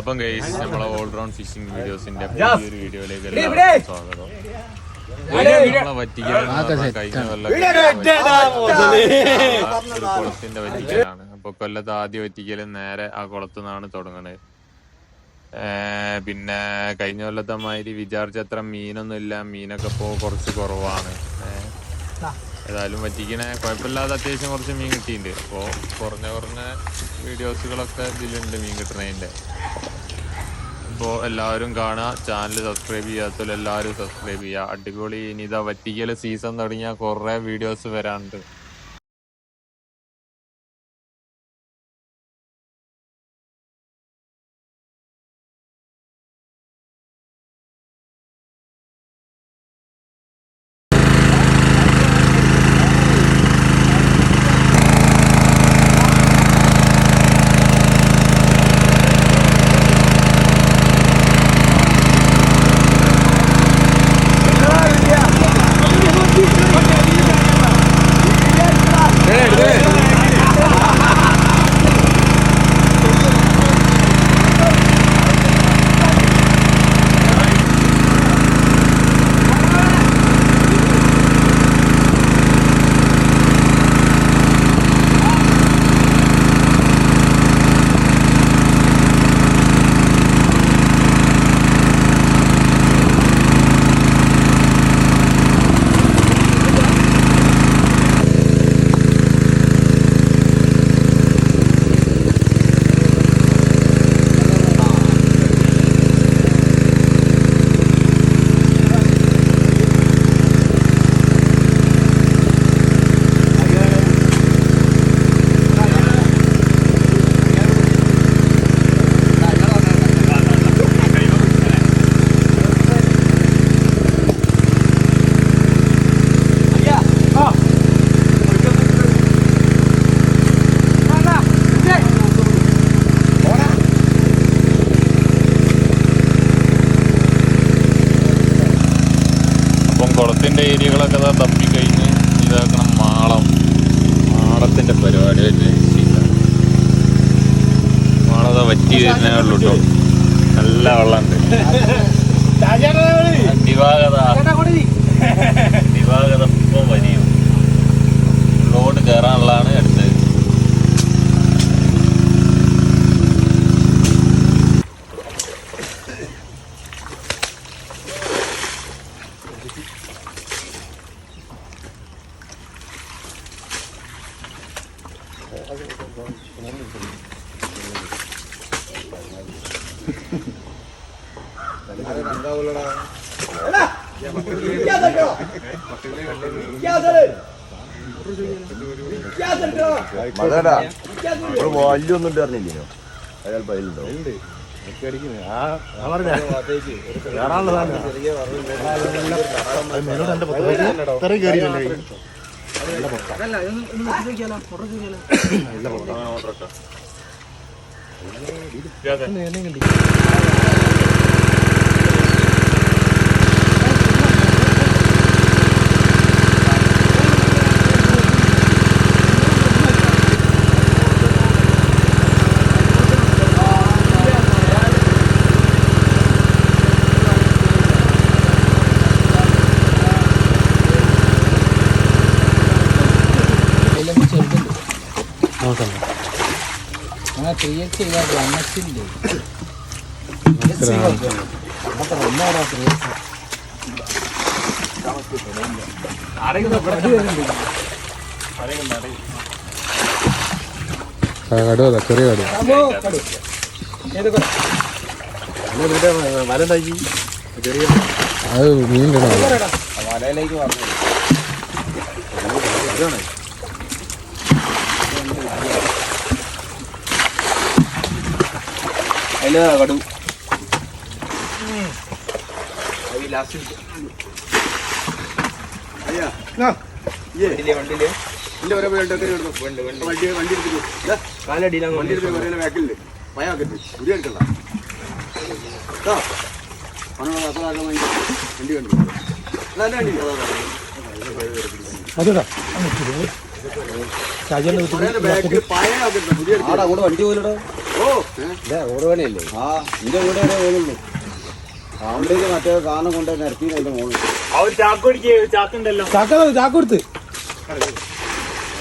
അപ്പം ഗൈസ് നമ്മളെ all-round phishing വീഡിയോസിന്റെ പുതിയൊരു വീഡിയോയിലേക്ക് എല്ലാവർക്കും സ്വാഗതം. നമ്മളെ വറ്റിക്കലാണ്. കഴിഞ്ഞ കൊല്ലം ഒരു കുളത്തിന്റെ വറ്റിക്കലാണ്. അപ്പൊ കൊല്ലത്ത് ആദ്യ വറ്റിക്കൽ നേരെ ആ കുളത്തു നിന്നാണ് തുടങ്ങണത് പിന്നെ കഴിഞ്ഞ കൊല്ലത്തെ മാതിരി വിചാരിച്ചത്ര മീനൊന്നും ഇല്ല മീനൊക്കെ ഇപ്പോ കുറച്ച് കുറവാണ്. ഏതായാലും പറ്റിക്കണേ. കുഴപ്പമില്ലാതെ അത്യാവശ്യം കുറച്ച് മീൻ കിട്ടിയിട്ടുണ്ട്. അപ്പോൾ കുറഞ്ഞ കുറഞ്ഞ വീഡിയോസുകളൊക്കെ ഇതിലുണ്ട് മീൻ കിട്ടണതിന്റെ അപ്പോൾ എല്ലാവരും കാണുക. ചാനൽ സബ്സ്ക്രൈബ് ചെയ്യാത്തവർ എല്ലാവരും സബ്സ്ക്രൈബ് ചെയ്യുക. അടിപൊളി. ഇനി ഇതാ വറ്റിക്കൽ സീസൺ തുടങ്ങിയാൽ കുറേ വീഡിയോസ് വരാനുണ്ട് അപ്പം കുളത്തിന്റെ ഏരിയകളൊക്കെ ഇതാ തപ്പിക്കഴിഞ്ഞ് ഇതാക്കണം മാളം. മാളത്തിന്റെ പരിപാടി മാളം അതാ വറ്റി വരുന്നേ ഉള്ളൂ കേട്ടോ നല്ല വെള്ളമുണ്ട് ദിവാഗത ദിവാഗത ഇപ്പം വരിയും റോഡ് കയറാനുള്ളതാണ് മതടാ അറിഞ്ഞില്ലോ വലിയൊന്നും അയാൾ പയ്യലുണ്ടോ അങ്ങനെ ക്രിയേറ്റ് ചെയ്താൽ വണ്ണത്തില്ലേ കടുവ ചെറിയ കടുവ വലണ്ടാക്കി ചെറിയ അത് മീൻ പറഞ്ഞു അതിൽ കടു വണ്ടിയിൽ? വണ്ടിയിൽ വണ്ടി വണ്ടി. എടുത്തിട്ട് കാലടിയിലാണ് വണ്ടി എടുത്ത് ബാക്കിലുണ്ട്. പയാക്കത്ത് പുതിയ എടുക്കണ്ട കേട്ടോ അവനോട് അസലാക്കാൻ വേണ്ടി വണ്ടി കണ്ടു. നല്ല വണ്ടി ബാക്കിൽ പഴയ പുതിയ ആടാ കൂടെ വണ്ടി പോയില്ലടോ. റോഡ് പണിയല്ലേ ആ എന്റെ കൂടെ പോകുന്നുള്ളൂ അവിടേക്ക് മറ്റേ സാധനം കൊണ്ട് നിരത്തി എന്റെ മോളിൽ ചാക്ക ചാക്ക് കൊടുത്ത്?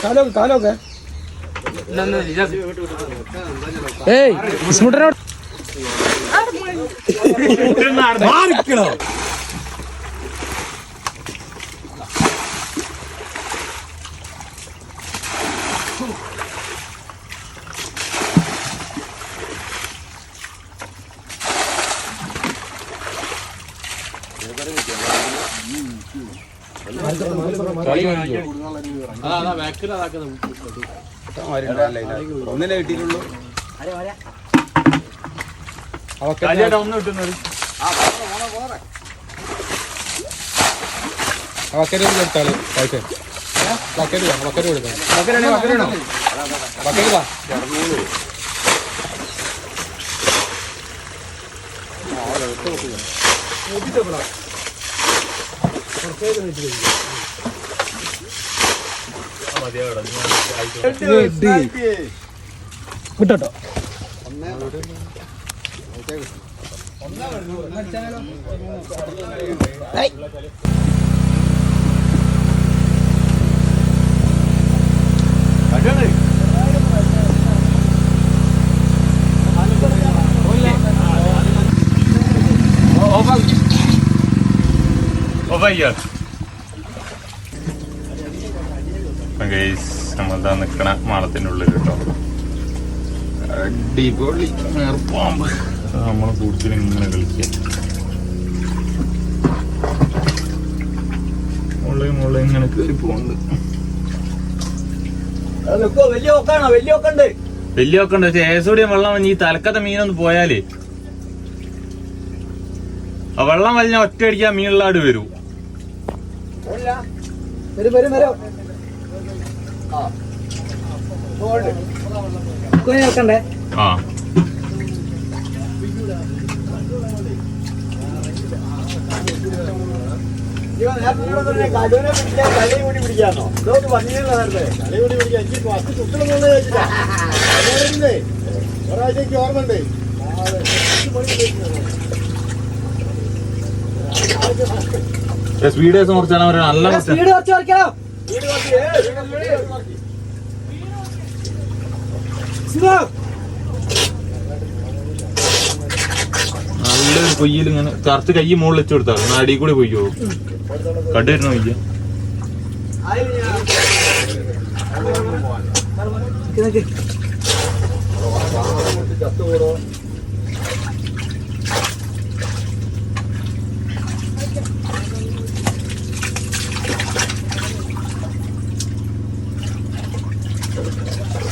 കാലോ കാലൊക്കെ? ഏയ് സ്കൂട്ടറിനോട് മാറിക്കണോ ഒന്നിനെ കിട്ടിയിട്ടുള്ളൂ വക്കരി കൊടുത്താൾ പൈസ വക്കരി വക്കരി കൊടുക്കാം വക്കരി വാ കിട്ടോ ഓഫാക്കിയോ നമ്മളതാ നിക്കണ മാളത്തിന്റെ ഉള്ളിൽ കേട്ടോ. അടിപൊളി നേർപ്പാമ്പ് നമ്മളെ കൂടുതൽ ഇങ്ങനെ കളിക്കുക മുകളിൽ മുകളിൽ ഇങ്ങനെ കയറി പോകുന്നുണ്ട് വലിയ ഒക്കെ ഉണ്ട് പക്ഷെ ഏസോടിയം വെള്ളം ഈ തലക്കത്തെ മീനൊന്ന് പോയാലേ ആ വെള്ളം വലിഞ്ഞ ഒറ്റ അടിക്കാൻ മീനുള്ളാട് വരൂ. വരും വരും വരും. ആ. ഒരാഴ്ചക്ക് ഓർമ്മണ്ടേ സ്പീഡ് കുറച്ചാണ് നല്ല. സ്പീഡ് കുറച്ച്. കുറയ്ക്കണം. സ്ലോ നല്ലൊരു കൊയ്യിൽ ഇങ്ങനെ കറുത്ത് കൈ മുകളിൽ വെച്ച് കൊടുത്താൽ എന്നാ അടി കൂടി പോയിക്കോ കണ്ടു വരുന്ന കൊയ്യ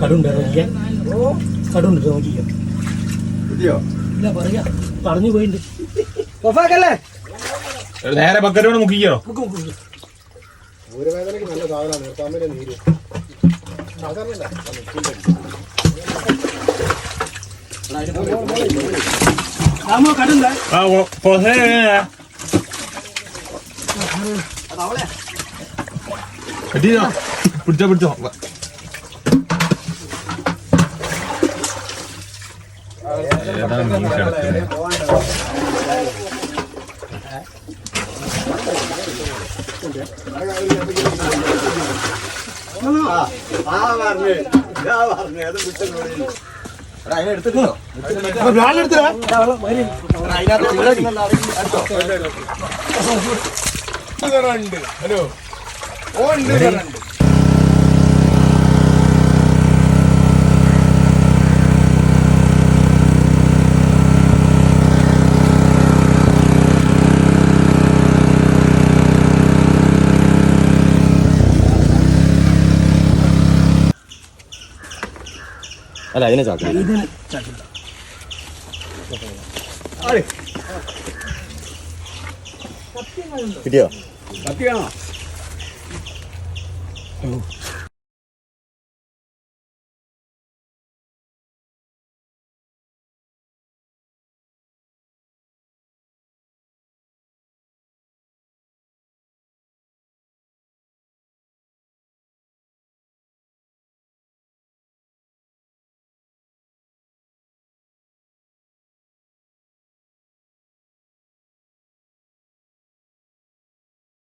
കടുണ്ട് നോക്കിയാ. കടുണ്ട് നോക്കിയോ. കിട്ടിയോ ഇല്ല പറയാ. പറഞ്ഞു പോയിണ്ട്. ഒഫാക്കല്ലേ നേരെ ബക്കറ്റോട് മുക്കിക്കോ? മുക്ക് മുക്ക് മുക്ക്. രാമോ കടുണ്ട്. ആ പൊസേ പിടിച്ചോ പിടിച്ചോ ഏതാണ് മീൻ കിടക്കുന്നത് ആ പറഞ്ഞു ഞാൻ വെള്ളം വരി. അല്ല അതിനെ ചാക്കാം ഇതിന് ചാക്കില്ല. കിട്ടിയോ? കത്തി Oh.